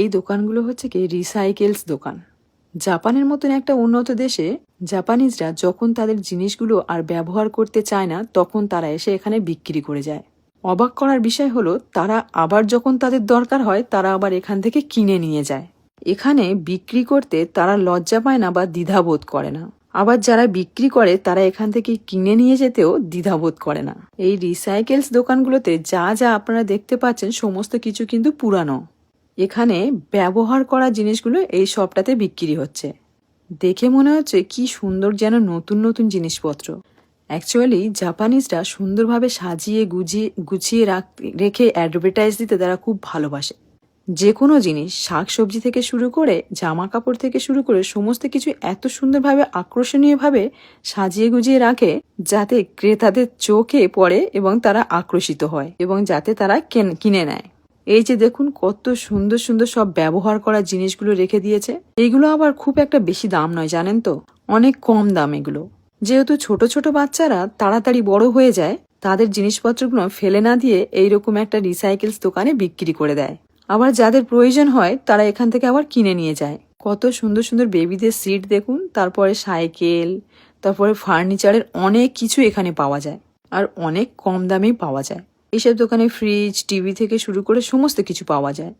এই দোকানগুলো হচ্ছে কি রিসাইকেলস দোকান। জাপানের মতন একটা উন্নত দেশে জাপানিজরা যখন তাদের জিনিসগুলো আর ব্যবহার করতে চায় না, তখন তারা এসে এখানে বিক্রি করে যায়। অবাক করার বিষয় হলো, তারা আবার যখন তাদের দরকার হয়, তারা আবার এখান থেকে কিনে নিয়ে যায়। এখানে বিক্রি করতে তারা লজ্জা পায় না বা দ্বিধাবোধ করে না। আবার যারা বিক্রি করে, তারা এখান থেকে কিনে নিয়ে যেতেও দ্বিধাবোধ করে না। এই রিসাইকেলস দোকানগুলোতে যা যা আপনারা দেখতে পাচ্ছেন, সমস্ত কিছু কিন্তু পুরানো। এখানে ব্যবহার করা জিনিসগুলো এই শপটাতে বিক্রি হচ্ছে। দেখে মনে হচ্ছে কি সুন্দর যেন নতুন নতুন জিনিসপত্র। অ্যাকচুয়ালি জাপানিজরা সুন্দরভাবে সাজিয়ে গুজিয়ে, গুছিয়ে রাখ অ্যাডভার্টাইজ দিতে তারা খুব ভালোবাসে। যে কোনো জিনিস, শাকসবজি থেকে শুরু করে জামা কাপড় থেকে শুরু করে সমস্ত কিছু এত সুন্দরভাবে, আকর্ষণীয়ভাবে সাজিয়ে গুজিয়ে রাখে যাতে ক্রেতাদের চোখে পড়ে এবং তারা আকর্ষিত হয় এবং যাতে তারা কিনে নেয়। এই যে দেখুন, কত সুন্দর সুন্দর সব ব্যবহার করা জিনিসগুলো রেখে দিয়েছে। এইগুলো আবার খুব একটা বেশি দাম নয়, জানেন তো? অনেক কম দাম এগুলো। যেহেতু ছোট ছোট বাচ্চারা তাড়াতাড়ি বড় হয়ে যায়, তাদের জিনিসপত্রগুলো ফেলে না দিয়ে এইরকম একটা রিসাইকেলস দোকানে বিক্রি করে দেয়। আবার যাদের প্রয়োজন হয়, তারা এখান থেকে আবার কিনে নিয়ে যায়। কত সুন্দর সুন্দর বেবিদের সিট দেখুন, তারপরে সাইকেল তারপরে ফার্নিচারের অনেক কিছু এখানে পাওয়া যায়। আর অনেক কম দামেই পাওয়া যায়। এইসব দোকানে ফ্রিজ টিভি থেকে শুরু করে সমস্ত কিছু পাওয়া যায়।